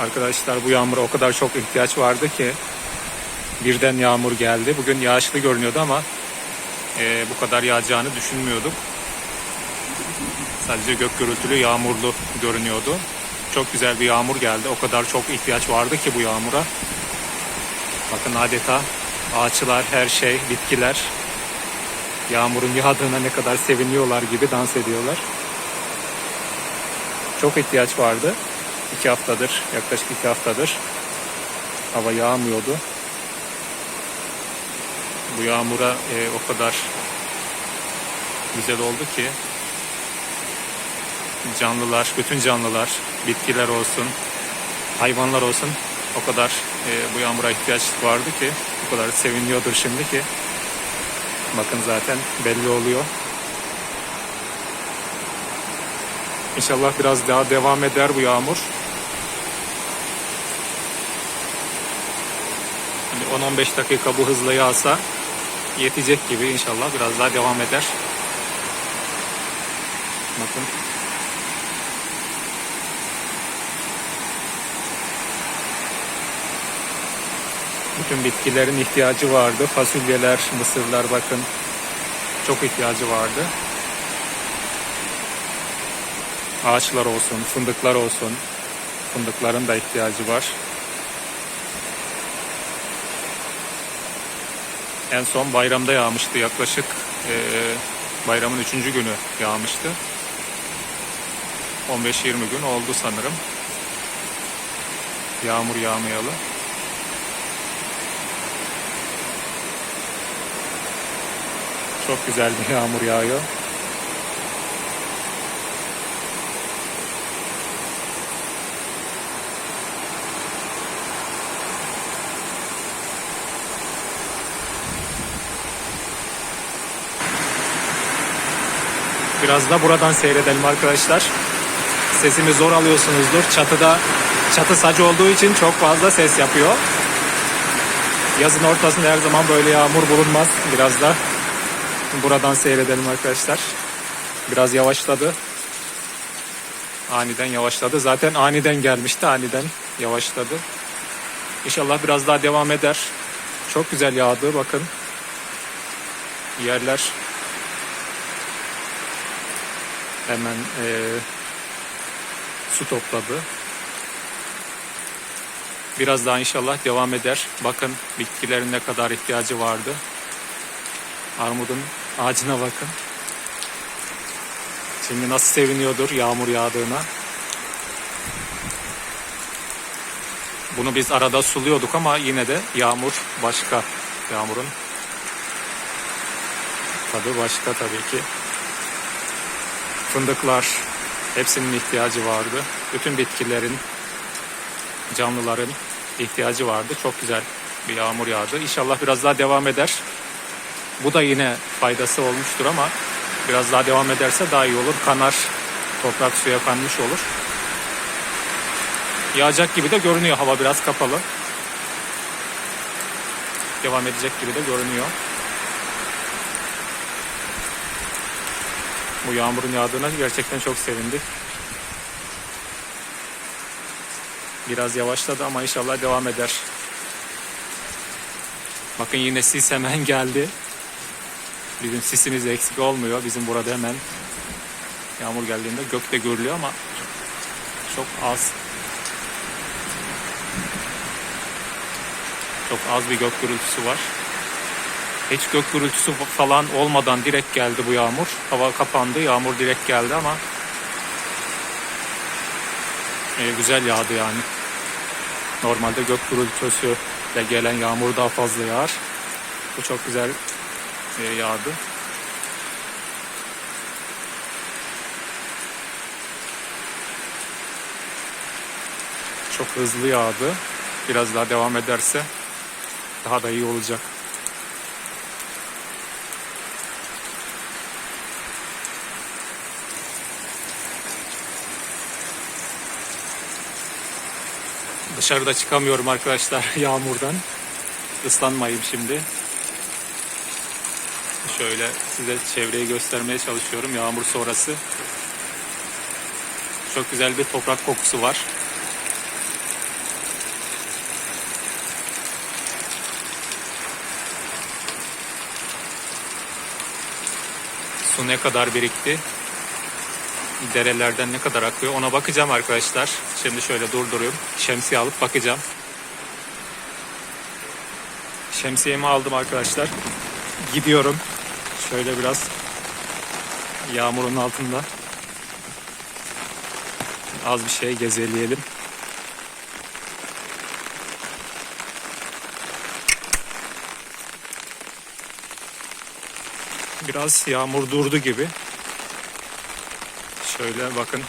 Arkadaşlar bu yağmura o kadar çok ihtiyaç vardı ki birden yağmur geldi. Bugün yağışlı görünüyordu ama e, bu kadar yağacağını düşünmüyorduk. Sadece gök gürültülü yağmurlu görünüyordu. Çok güzel bir yağmur geldi. O kadar çok ihtiyaç vardı ki bu yağmura. Bakın adeta ağaçlar, her şey, bitkiler yağmurun yağdığına ne kadar seviniyorlar gibi dans ediyorlar. Çok ihtiyaç vardı. İki haftadır, yaklaşık iki haftadır hava yağmıyordu. Bu yağmura e, o kadar güzel oldu ki canlılar, bütün canlılar, bitkiler olsun, hayvanlar olsun o kadar e, bu yağmura ihtiyaç vardı ki o kadar seviniyordur şimdi ki bakın zaten belli oluyor. İnşallah biraz daha devam eder bu yağmur. 10-15 dakika bu hızla yağsa yetecek gibi inşallah biraz daha devam eder. Bakın Bütün bitkilerin ihtiyacı vardı. Fasulyeler, mısırlar bakın çok ihtiyacı vardı. Ağaçlar olsun, fındıklar olsun. Fındıkların da ihtiyacı var. En son bayramda yağmıştı yaklaşık eee, bayramın üçüncü günü yağmıştı. 15-20 gün oldu sanırım. Yağmur yağmayalı. Çok güzel bir yağmur yağıyor. Biraz da buradan seyredelim arkadaşlar. Sesimi zor alıyorsunuzdur. Çatıda çatı sacı olduğu için çok fazla ses yapıyor. Yazın ortasında her zaman böyle yağmur bulunmaz. Biraz da buradan seyredelim arkadaşlar. Biraz yavaşladı. Aniden yavaşladı. Zaten aniden gelmişti. Aniden yavaşladı. İnşallah biraz daha devam eder. Çok güzel yağdı bakın. Yerler hemen eee, su topladı. Biraz daha inşallah devam eder. Bakın bitkilerin ne kadar ihtiyacı vardı. Armudun ağacına bakın. Şimdi nasıl seviniyordur yağmur yağdığına. Bunu biz arada suluyorduk ama yine de yağmur başka. Yağmurun tadı başka tabii ki. Fındıklar hepsinin ihtiyacı vardı. Bütün bitkilerin, canlıların ihtiyacı vardı. Çok güzel bir yağmur yağdı. İnşallah biraz daha devam eder. Bu da yine faydası olmuştur ama biraz daha devam ederse daha iyi olur. Kanar, toprak suya kanmış olur. Yağacak gibi de görünüyor. Hava biraz kapalı. Devam edecek gibi de görünüyor. Bu yağmurun yağdığına gerçekten çok sevindik. Biraz yavaşladı ama inşallah devam eder. Bakın yine sis hemen geldi. Bizim sisimiz eksik olmuyor. Bizim burada hemen yağmur geldiğinde gök de görülüyor ama çok az. Çok az bir gök gürültüsü var. Hiç gök gürültüsü falan olmadan direkt geldi bu yağmur. Hava kapandı, yağmur direkt geldi ama e, güzel yağdı yani. Normalde gök gürültüsü ile gelen yağmur daha fazla yağar. Bu çok güzel e, yağdı. Çok hızlı yağdı. Biraz daha devam ederse daha da iyi olacak. Dışarıda çıkamıyorum arkadaşlar yağmurdan. Islanmayayım şimdi. Şöyle size çevreyi göstermeye çalışıyorum yağmur sonrası. Çok güzel bir toprak kokusu var. Su ne kadar birikti? Derelerden ne kadar akıyor? Ona bakacağım arkadaşlar. Şimdi şöyle durduruyorum. Şemsiye alıp bakacağım. Şemsiyemi aldım arkadaşlar. Gidiyorum. Şöyle biraz yağmurun altında az bir şey gezeleyelim. Biraz yağmur durdu gibi. Şöyle bakın.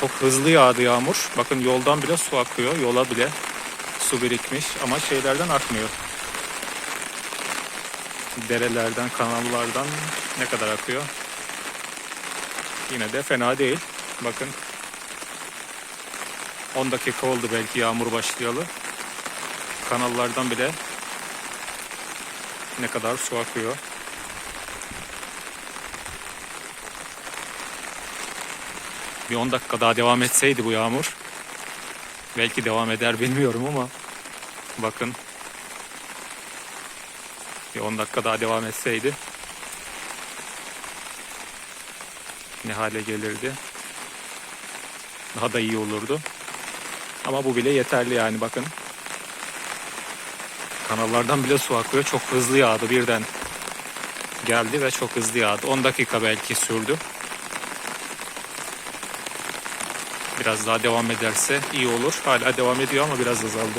Çok hızlı yağdı yağmur. Bakın yoldan bile su akıyor. Yola bile su birikmiş ama şeylerden akmıyor. Derelerden, kanallardan ne kadar akıyor? Yine de fena değil. Bakın 10 dakika oldu belki yağmur başlayalı. Kanallardan bile ne kadar su akıyor. Bir 10 dakika daha devam etseydi bu yağmur. Belki devam eder bilmiyorum ama bakın bir 10 dakika daha devam etseydi ne hale gelirdi. Daha da iyi olurdu. Ama bu bile yeterli yani bakın. Kanallardan bile su akıyor. Çok hızlı yağdı birden. Geldi ve çok hızlı yağdı. 10 dakika belki sürdü. Biraz daha devam ederse iyi olur. Hala devam ediyor ama biraz azaldı.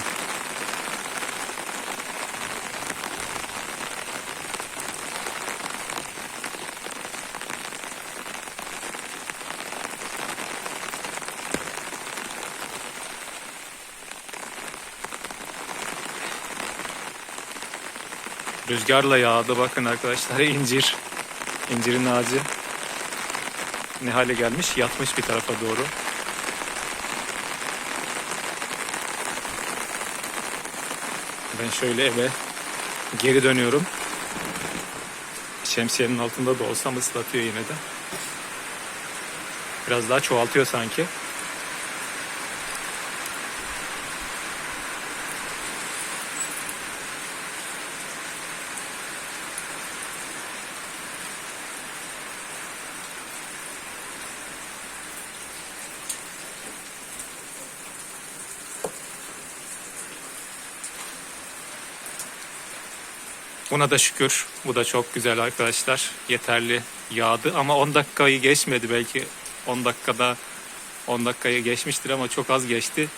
Rüzgarla yağdı bakın arkadaşlar incir. İncirin ağacı ne hale gelmiş? Yatmış bir tarafa doğru. Ben şöyle eve geri dönüyorum. Şemsiyenin altında da olsam ıslatıyor yine de. Biraz daha çoğaltıyor sanki. Buna da şükür. Bu da çok güzel arkadaşlar. Yeterli yağdı ama 10 dakikayı geçmedi belki 10 dakikada 10 dakikayı geçmiştir ama çok az geçti.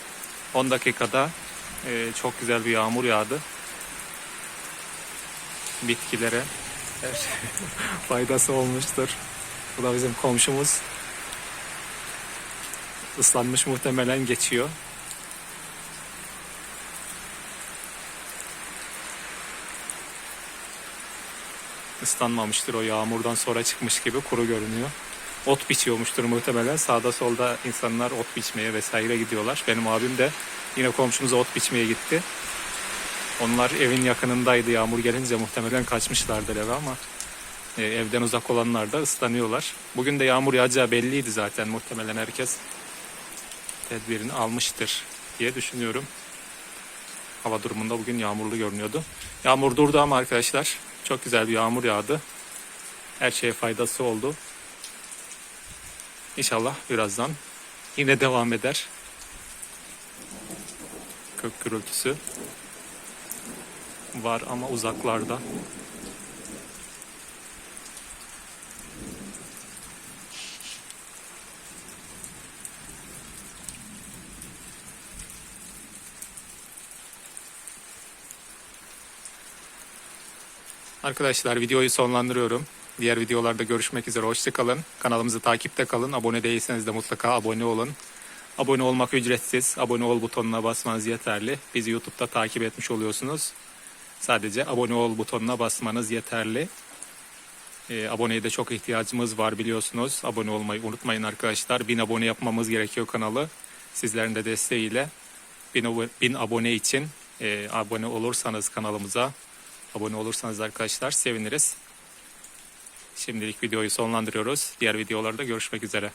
10 dakikada e, çok güzel bir yağmur yağdı. Bitkilere şey faydası olmuştur. Bu da bizim komşumuz. Islanmış muhtemelen geçiyor. Islanmamıştır o yağmurdan sonra çıkmış gibi kuru görünüyor. Ot biçiyormuştur muhtemelen. Sağda solda insanlar ot biçmeye vesaire gidiyorlar. Benim abim de yine komşumuza ot biçmeye gitti. Onlar evin yakınındaydı yağmur gelince muhtemelen kaçmışlardır eve ama e, evden uzak olanlar da ıslanıyorlar. Bugün de yağmur yağacağı belliydi zaten muhtemelen herkes tedbirini almıştır diye düşünüyorum. Hava durumunda bugün yağmurlu görünüyordu. Yağmur durdu ama arkadaşlar çok güzel bir yağmur yağdı. Her şeye faydası oldu. İnşallah birazdan yine devam eder. Kök gürültüsü var ama uzaklarda. Arkadaşlar videoyu sonlandırıyorum. Diğer videolarda görüşmek üzere. Hoşçakalın. Kanalımızı takipte kalın. Abone değilseniz de mutlaka abone olun. Abone olmak ücretsiz. Abone ol butonuna basmanız yeterli. Bizi YouTube'da takip etmiş oluyorsunuz. Sadece abone ol butonuna basmanız yeterli. E, aboneye de çok ihtiyacımız var biliyorsunuz. Abone olmayı unutmayın arkadaşlar. 1000 abone yapmamız gerekiyor kanalı. Sizlerin de desteğiyle 1000, 1000 abone için e, abone olursanız kanalımıza abone olursanız arkadaşlar seviniriz. Şimdilik videoyu sonlandırıyoruz. Diğer videolarda görüşmek üzere.